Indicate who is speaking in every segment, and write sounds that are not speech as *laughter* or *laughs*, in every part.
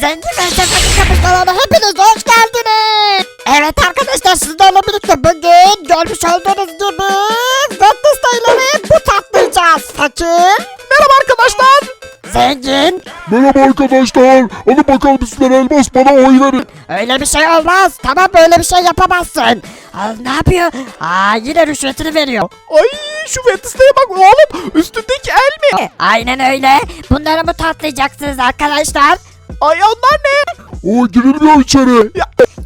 Speaker 1: Zengin ve Sefakir kapışmalarına hepiniz hoş geldiniz. Evet arkadaşlar sizlerle birlikte bugün görmüş olduğunuz gibi Ventus dayıları bu tatlayacağız. Fakir. Merhaba arkadaşlar. Zengin.
Speaker 2: Merhaba arkadaşlar. Alın bakalım sizlere elmas bana oy verin.
Speaker 1: Öyle bir şey olmaz. Tamam böyle bir şey yapamazsın. Aa, ne yapıyor? Aa yine rüşvetini veriyor.
Speaker 3: Ay şu Ventus'taya bak oğlum. Üstündeki el mi?
Speaker 1: Aynen öyle. Bunları mı tatlayacaksınız arkadaşlar?
Speaker 3: Ay onlar ne?
Speaker 2: O girilmiyor içeri.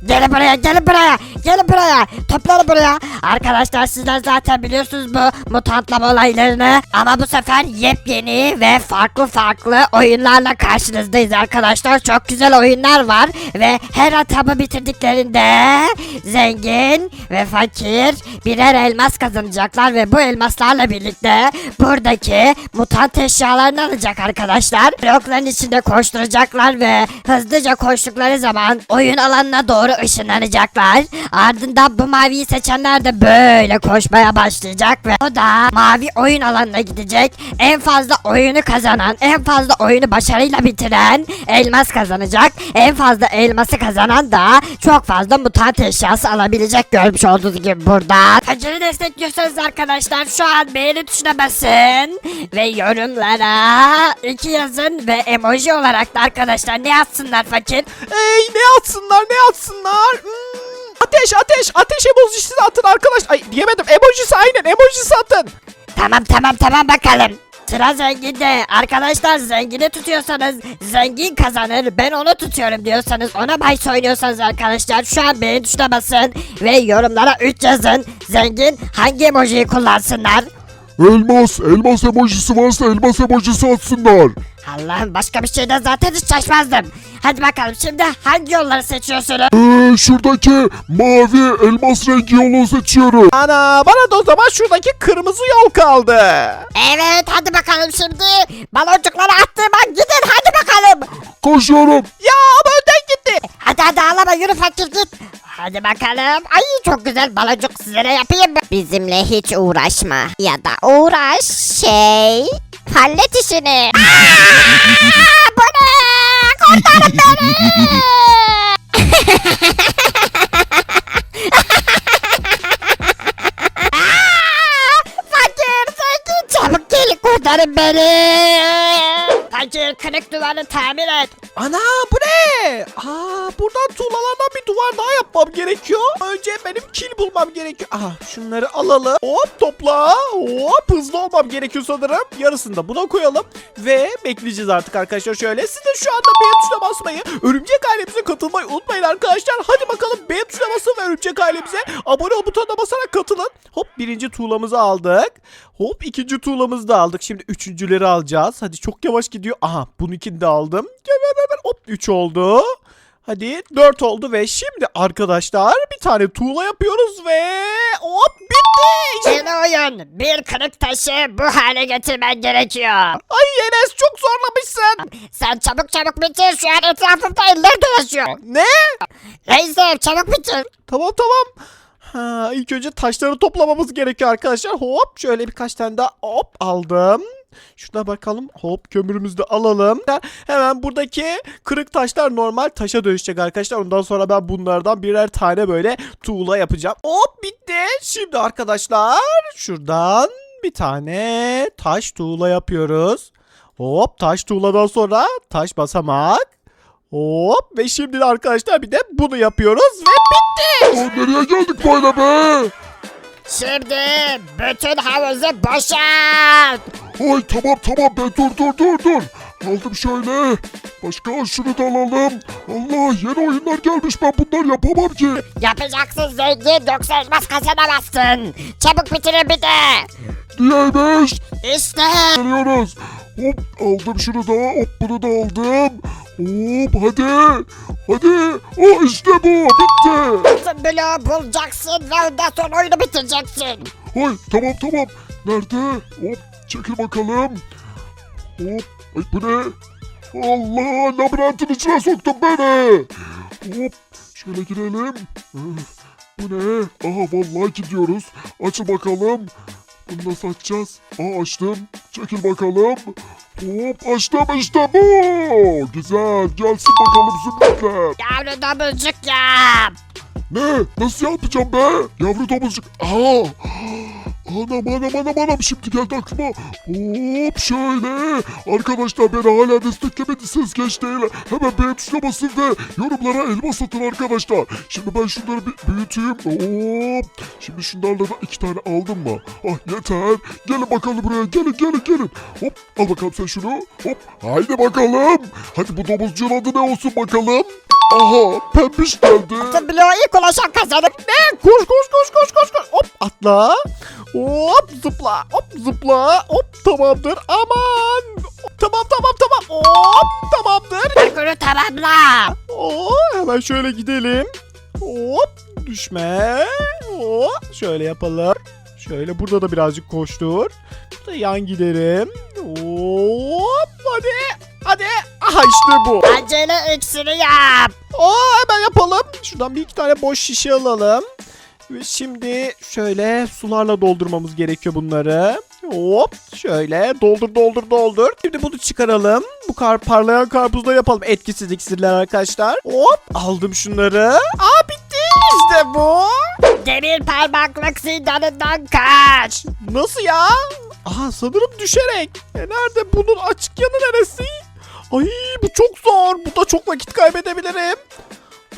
Speaker 1: Gelin buraya, gelin buraya, gelin buraya. Toplanın buraya. Arkadaşlar sizler zaten biliyorsunuz bu mutantlama olaylarını. Ama bu sefer yepyeni ve farklı farklı oyunlarla karşınızdayız arkadaşlar. Çok güzel oyunlar var. Ve her etabı bitirdiklerinde zengin ve fakir birer elmas kazanacaklar. Ve bu elmaslarla birlikte buradaki mutant eşyalarını alacak arkadaşlar. Blokların içinde koşturacaklar ve hızlıca koştukları zaman oyun alanına doğru ışınlanacaklar. Ardından bu maviyi seçenler de böyle koşmaya başlayacak ve o da mavi oyun alanına gidecek. En fazla oyunu kazanan, en fazla oyunu başarıyla bitiren elmas kazanacak. En fazla elması kazanan da çok fazla mutant eşyası alabilecek görmüş olduğunuz gibi burada. Fakiri destekliyorsanız arkadaşlar şu an beğeni tuşuna basın ve yorumlara iki yazın ve emoji olarak da arkadaşlar ne yazsınlar fakir?
Speaker 3: Ey ne atsınlar ne atsınlar? Hmm, ateş ateş ateş emojisi atın arkadaş. Ay diyemedim emojisi aynen emojisi atın.
Speaker 1: Tamam tamam tamam bakalım. Sıra zenginde. Arkadaşlar zengini tutuyorsanız zengin kazanır. Ben onu tutuyorum diyorsanız ona bahis oynuyorsanız arkadaşlar şu an beğeni tuşuna ve yorumlara 3 yazın. Zengin hangi emojiyi kullansınlar?
Speaker 2: Elmas, elmas emojisi varsa elmas emojisi atsınlar.
Speaker 1: Allah'ım başka bir şeyden zaten hiç şaşmazdım. Hadi bakalım şimdi hangi yolları seçiyorsunuz?
Speaker 2: Ee, şuradaki mavi elmas rengi yolu seçiyorum.
Speaker 3: Ana bana da o zaman şuradaki kırmızı yol kaldı.
Speaker 1: Evet hadi bakalım şimdi. Baloncukları attığım an gidin hadi bakalım.
Speaker 2: Koşuyorum.
Speaker 3: Ya ama önden gitti.
Speaker 1: Hadi hadi ağlama yürü fakir git. Hadi bakalım. Ay çok güzel baloncuk sizlere yapayım?
Speaker 4: Bizimle hiç uğraşma. Ya da uğraş şey. Hallet işini.
Speaker 1: Aa, bu ne? Kurtarın beni. Aa, Fakir zengin çabuk gelin kurtarın beni. Fakir kırık duvarı tamir et.
Speaker 3: Ana bu ne? Aa buradan tuğlalardan bir duvar daha yapmam gerekiyor. Önce benim kil bulmam gerekiyor. Aha şunları alalım. Hop topla. Hop hızlı olmam gerekiyor sanırım. Yarısını da buna koyalım. Ve bekleyeceğiz artık arkadaşlar şöyle. Siz de şu anda beğen tuşuna basmayı, örümcek ailemize katılmayı unutmayın arkadaşlar. Hadi bakalım beğen tuşuna basın ve örümcek ailemize abone ol butonuna basarak katılın. Hop birinci tuğlamızı aldık. Hop ikinci tuğlamızı da aldık. Şimdi üçüncüleri alacağız. Hadi çok yavaş gidiyor. Aha bununkini de aldım. Gel ver. Hop 3 oldu. Hadi 4 oldu ve şimdi arkadaşlar bir tane tuğla yapıyoruz ve hop bitti.
Speaker 1: Yeni oyun. Bir kırık taşı bu hale getirmen gerekiyor.
Speaker 3: Ay Enes çok zorlamışsın.
Speaker 1: Sen çabuk çabuk bitir. Şu an etrafımda eller dolaşıyor.
Speaker 3: Ne?
Speaker 1: Neyse çabuk bitir.
Speaker 3: Tamam tamam. Ha, ilk önce taşları toplamamız gerekiyor arkadaşlar. Hop şöyle birkaç tane daha hop aldım. Şuna bakalım. Hop kömürümüzü de alalım. Hemen buradaki kırık taşlar normal taşa dönüşecek arkadaşlar. Ondan sonra ben bunlardan birer tane böyle tuğla yapacağım. Hop bitti. Şimdi arkadaşlar şuradan bir tane taş tuğla yapıyoruz. Hop taş tuğladan sonra taş basamak. Hop ve şimdi de arkadaşlar bir de bunu yapıyoruz ve
Speaker 2: Aa, nereye geldik böyle be?
Speaker 1: Şimdi bütün havuzu boşalt.
Speaker 2: Ay tamam tamam be dur dur dur dur. Aldım şöyle. Başka şunu da alalım. Allah yeni oyunlar gelmiş ben bunlar yapamam ki.
Speaker 1: Yapacaksın zengin yoksa elmas kazanamazsın. Çabuk bitirin bir de.
Speaker 2: Diyeymiş.
Speaker 1: İşte.
Speaker 2: Geliyoruz. Hop aldım şunu da hop bunu da aldım. Hop hadi. Hadi. O işte bu bitti.
Speaker 1: Bloğu bulacaksın ve ondan sonra oyunu bitireceksin.
Speaker 2: Ay tamam tamam. Nerede? Hop çekil bakalım. Hop. Ay bu ne? Allah labirentın içine soktun beni. Hop şöyle girelim. Bu ne? Aha vallahi gidiyoruz. Açın bakalım. Bunu nasıl açacağız? Aa açtım. Çekil bakalım. Hop açtım işte bu. Güzel. Gelsin bakalım zümrütler.
Speaker 1: Yavru domuzcuk yap.
Speaker 2: Ne? Nasıl yapacağım be? Yavru domuzcuk. Aa! Anam anam anam anam şimdi geldi aklıma. Hop şöyle. Arkadaşlar beni hala desteklemediyseniz geç değil. Hemen beğen tuşuna basın ve yorumlara elma satın arkadaşlar. Şimdi ben şunları bir büyüteyim. Hop. Şimdi şunlarla da iki tane aldım mı? Ah yeter. Gelin bakalım buraya. Gelin gelin gelin. Hop al bakalım sen şunu. Hop. Haydi bakalım. Hadi bu domuzcuğun adı ne olsun bakalım. Aha pembiş geldi.
Speaker 1: Bloğu ilk ulaşan kazanır.
Speaker 3: Ne? Koş koş koş koş koş koş. Hop atla. Hop zıpla. Hop zıpla. Hop tamamdır. Aman. Tamam tamam tamam. Hop tamamdır.
Speaker 1: Parkuru tamamla.
Speaker 3: Oo, hemen şöyle gidelim. Hop düşme. Hop şöyle yapalım. Şöyle burada da birazcık koştur. Burada yan giderim. Hop hadi. Hadi. Aha işte bu.
Speaker 1: Acele iksiri yap.
Speaker 3: Aa hemen yapalım. Şuradan bir iki tane boş şişe alalım. Ve şimdi şöyle sularla doldurmamız gerekiyor bunları. Hop şöyle doldur doldur doldur. Şimdi bunu çıkaralım. Bu kar parlayan karpuzla yapalım. Etkisiz iksirler arkadaşlar. Hop aldım şunları. Aa bitti. İşte bu.
Speaker 1: Demir parmaklık zindanından kaç.
Speaker 3: Nasıl ya? Aha sanırım düşerek. E nerede bunun açık yanı neresi? Ay bu çok zor. Burada çok vakit kaybedebilirim.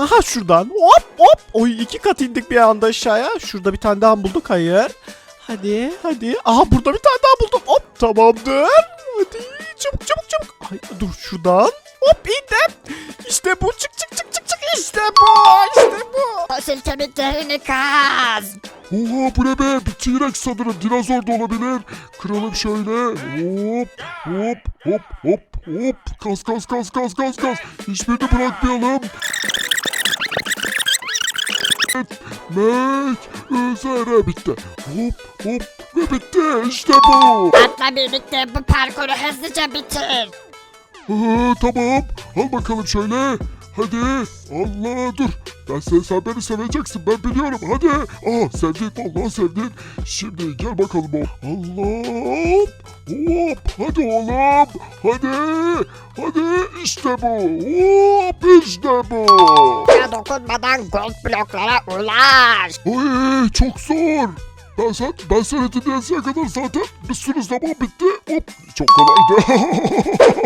Speaker 3: Aha şuradan. Hop hop. Oy iki kat indik bir anda aşağıya. Şurada bir tane daha bulduk. Hayır. Hadi hadi. Aha burada bir tane daha buldum. Hop tamamdır. Hadi çabuk çabuk çabuk. Ay dur şuradan. Hop indim. İşte bu. Çık çık çık çık çık. İşte bu. İşte bu.
Speaker 1: Fosil kemiklerini kaz.
Speaker 2: Oha bu ne be? Bir T-Rex sanırım. Dinozor da olabilir. Kıralım şöyle. Hop hop hop hop hop. Kas kas kas kas kas kas. Hiçbirini bırakmayalım. Mek üzere bitti. Hop hop ve bitti. İşte bu.
Speaker 1: Atla birlikte bu parkuru hızlıca bitir.
Speaker 2: Aa, tamam. Al bakalım şöyle. Hadi. Allah dur. Ben sen, sen beni seveceksin ben biliyorum. Hadi. Aa sevdin vallahi sevdin. Şimdi gel bakalım o. Allah. Hop. Hadi oğlum. Hadi. Hadi. İşte bu. Hop. İşte bu.
Speaker 1: Ya dokunmadan gold bloklara ulaş.
Speaker 2: Ay çok zor. Ben, sen, ben seni dinleyesiye kadar zaten bir sürü zaman bitti. Hop. Çok kolaydı.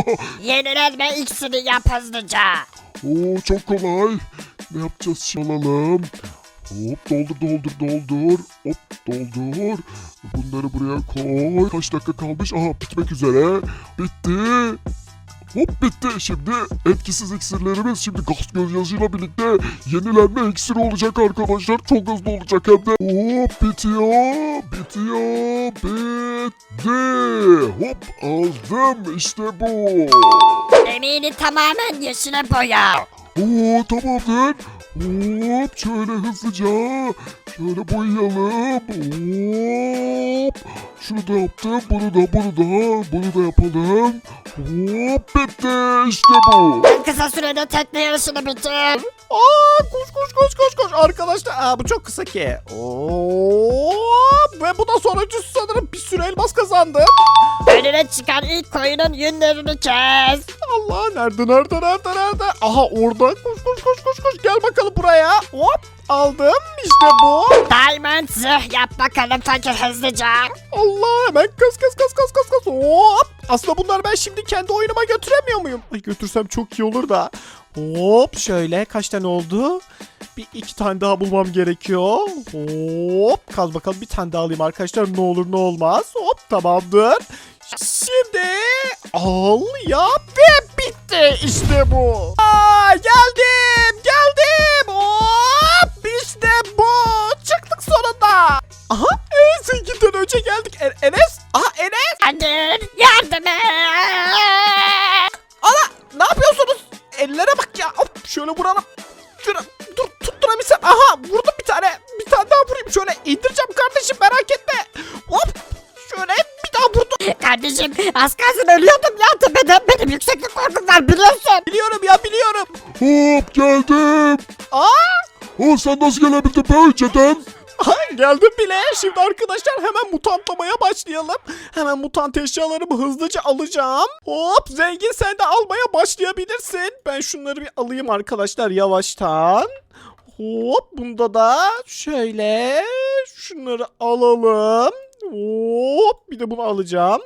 Speaker 2: *laughs*
Speaker 1: Yenilenme iksiri yap hızlıca.
Speaker 2: Oo çok kolay. Ne yapacağız şimdi. Hop doldur doldur doldur. Hop doldur. Bunları buraya koy. Kaç dakika kalmış? Aha bitmek üzere. Bitti. Hop bitti. Şimdi etkisiz iksirlerimiz şimdi gaz gözyaşıyla birlikte yenilenme iksiri olacak arkadaşlar. Çok hızlı olacak hem de. Hop bitiyor. Bitiyor. Bitti. Hop aldım. İşte bu.
Speaker 1: Emini tamamen yeşile boya.
Speaker 2: Oo tamamdır. Hop şöyle hızlıca. Şöyle boyayalım. Hop. Şunu da yaptım. Bunu da bunu da. Bunu da yapalım. Hop bitti. İşte bu.
Speaker 1: En kısa sürede tekne yarışını bitir.
Speaker 3: Aa koş koş koş koş koş arkadaşlar. Aa bu çok kısa ki. Oo ve bu da sonuncusu sanırım bir sürü elmas kazandım.
Speaker 1: Önüne çıkan ilk koyunun yünlerini kes.
Speaker 3: Allah nerede nerede nerede nerede? Aha orada koş koş koş koş koş gel bakalım buraya. Hop aldım işte bu.
Speaker 1: Diamond zırh yap bakalım fakir hızlıca.
Speaker 3: Allah hemen kız kız kız kız kız kız. Hop. Aslında bunları ben şimdi kendi oyunuma götüremiyor muyum? Ay götürsem çok iyi olur da. Hop şöyle kaç tane oldu? Bir iki tane daha bulmam gerekiyor. Hop kaz bakalım bir tane daha alayım arkadaşlar ne olur ne olmaz. Hop tamamdır. Şimdi al yap ve bitti işte bu. Aa, geldim geldim. Hop işte bu. Çıktık sonunda. Aha en zenginden önce geldik. E- Enes. Aha Enes.
Speaker 1: Hadi yardım et.
Speaker 3: Ana ne yapıyorsunuz? Ellere bak ya. Hop şöyle vuralım. Şöyle dur tutturabilsem. Aha vurdum bir tane. Bir tane daha vurayım şöyle. indireceğim kardeşim merak etme. Hop şöyle bir daha vurdum.
Speaker 1: Kardeşim az kalsın ölüyordum ya tepeden benim yükseklik korkum var biliyorsun.
Speaker 3: Biliyorum ya biliyorum.
Speaker 2: Hop geldim.
Speaker 3: Aa
Speaker 2: Oh sen nasıl gelebildin be önceden?
Speaker 3: Geldim bile. Şimdi arkadaşlar hemen mutantlamaya başlayalım. Hemen mutant eşyalarımı hızlıca alacağım. Hop zengin sen de almaya başlayabilirsin. Ben şunları bir alayım arkadaşlar yavaştan. Hop bunda da şöyle şunları alalım. Hop bir de bunu alacağım.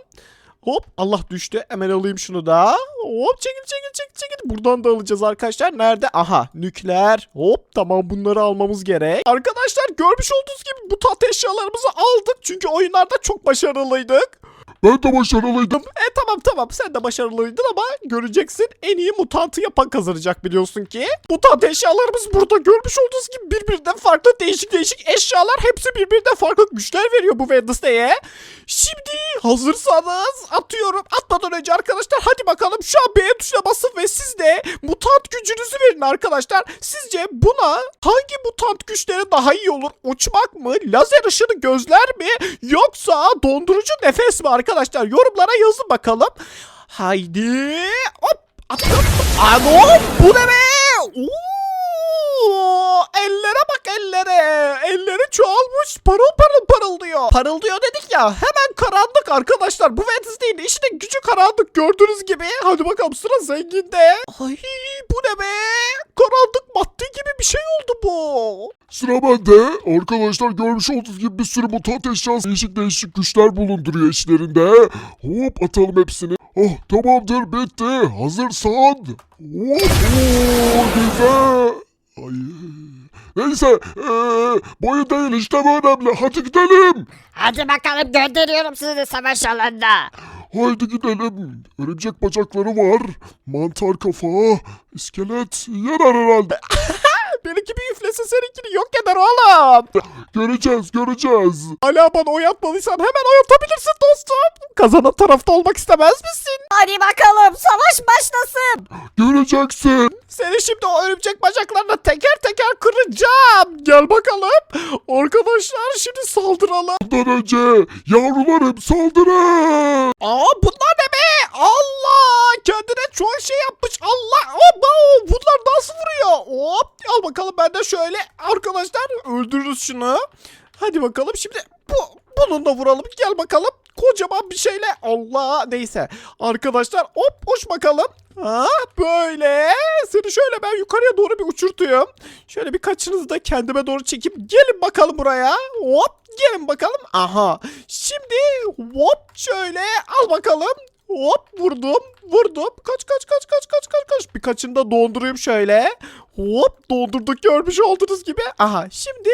Speaker 3: Hop Allah düştü. Hemen alayım şunu da. Hop çekil çekil çekil çekil. Buradan da alacağız arkadaşlar. Nerede? Aha nükleer. Hop tamam bunları almamız gerek. Arkadaşlar görmüş olduğunuz gibi bu tat eşyalarımızı aldık. Çünkü oyunlarda çok başarılıydık.
Speaker 2: Ben de başarılıydım.
Speaker 3: E tamam tamam sen de başarılıydın ama göreceksin en iyi mutantı yapan kazanacak biliyorsun ki. Mutant eşyalarımız burada görmüş olduğunuz gibi birbirinden farklı değişik değişik eşyalar hepsi birbirinden farklı güçler veriyor bu Wednesday'e. Şimdi hazırsanız atıyorum atmadan önce arkadaşlar hadi bakalım şu an beğen tuşuna basın ve siz de mutant gücünüzü verin arkadaşlar. Sizce buna hangi mutant güçleri daha iyi olur? Uçmak mı? Lazer ışını gözler mi? Yoksa dondurucu nefes mi arkadaşlar? Yorumlara yazın bakalım. Haydi. Hop. Atıyorum. Ano bu ne be? Oo, ellere bak ellere. Elleri çoğalmış. Parıl parıl parıldıyor. Parıldıyor dedik ya. Hemen karanlık arkadaşlar. Bu Wednesday'in işi de gücü karanlık gördüğünüz gibi. Hadi bakalım sıra zenginde. Ay bu ne be? Karanlık madde gibi bir şey oldu bu.
Speaker 2: Sıra bende. Arkadaşlar görmüş olduğunuz gibi bir sürü mutant eşyası değişik değişik güçler bulunduruyor içlerinde. Hop atalım hepsini. Oh tamamdır bitti. Hazırsan. Hop oo, güzel. Ay. Neyse ee, boyu değil işte bu önemli. Hadi gidelim.
Speaker 1: Hadi bakalım gönderiyorum sizi savaş alanına.
Speaker 2: Haydi gidelim. Örümcek bacakları var. Mantar kafa. iskelet. Yarar herhalde. *laughs*
Speaker 3: Benimki bir üflese seninkini yok eder oğlum.
Speaker 2: Göreceğiz göreceğiz.
Speaker 3: Hala bana oy hemen oy atabilirsin dostum. Kazanan tarafta olmak istemez misin?
Speaker 4: Hadi bakalım savaş başlasın.
Speaker 2: Göreceksin.
Speaker 3: Seni şimdi o örümcek bacaklarına teker teker kıracağım. Gel bakalım. Arkadaşlar şimdi saldıralım.
Speaker 2: Bundan önce yavrularım saldırın.
Speaker 3: Aa bunlar ne be? Allah! Kendine çok şey yapmış. Allah! Hoppa! Bunlar nasıl vuruyor? Hop! Al bakalım ben de şöyle. Arkadaşlar öldürürüz şunu. Hadi bakalım şimdi bu bununla vuralım. Gel bakalım. Kocaman bir şeyle. Allah! Neyse. Arkadaşlar hop uç bakalım. Ha böyle. Seni şöyle ben yukarıya doğru bir uçurtuyum. Şöyle birkaçınızı da kendime doğru çekip gelin bakalım buraya. Hop gelin bakalım. Aha. Şimdi hop şöyle al bakalım. Hop vurdum vurdum. Kaç kaç kaç kaç kaç kaç kaç. Birkaçını da dondurayım şöyle. Hop dondurduk görmüş olduğunuz gibi. Aha şimdi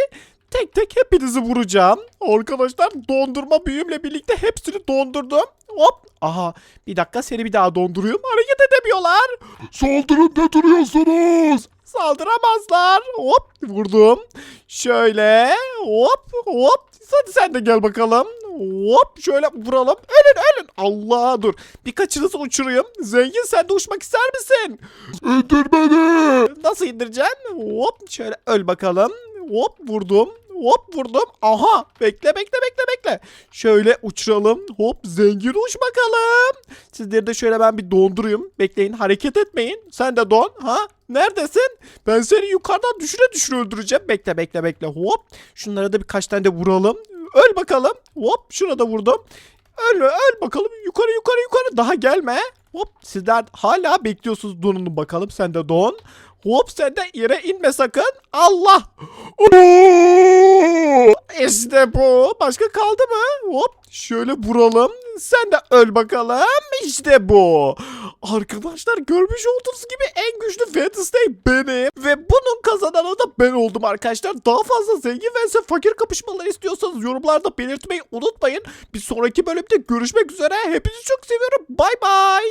Speaker 3: tek tek hepinizi vuracağım. Arkadaşlar dondurma büyümle birlikte hepsini dondurdum. Hop. Aha bir dakika seni bir daha donduruyorum. Hareket edemiyorlar.
Speaker 2: Saldırın ne duruyorsunuz?
Speaker 3: Saldıramazlar. Hop vurdum. Şöyle hop hop. Hadi sen de gel bakalım. Hop şöyle vuralım. Ölün ölün. Allah dur. Birkaçınızı uçurayım. Zengin sen de uçmak ister misin?
Speaker 2: İndir beni.
Speaker 3: Nasıl indireceksin? Hop şöyle öl bakalım. Hop vurdum. Hop vurdum. Aha bekle bekle bekle bekle. Şöyle uçuralım. Hop zengin uç bakalım. Sizleri de şöyle ben bir dondurayım. Bekleyin hareket etmeyin. Sen de don. Ha? Neredesin? Ben seni yukarıdan düşüre düşüre öldüreceğim. Bekle bekle bekle. Hop. Şunlara da birkaç tane de vuralım. Öl bakalım. Hop şuna da vurdum. Öl öl bakalım. Yukarı yukarı yukarı. Daha gelme. Hop sizler hala bekliyorsunuz donun bakalım. Sen de don. Hop sen de yere inme sakın. Allah. İşte bu. Başka kaldı mı? Hop şöyle vuralım. Sen de öl bakalım. İşte bu. Arkadaşlar görmüş olduğunuz gibi en güçlü Wednesday benim. Ve bunun kazananı da ben oldum arkadaşlar. Daha fazla zengin ve fakir kapışmaları istiyorsanız yorumlarda belirtmeyi unutmayın. Bir sonraki bölümde görüşmek üzere. Hepinizi çok seviyorum. Bay bay.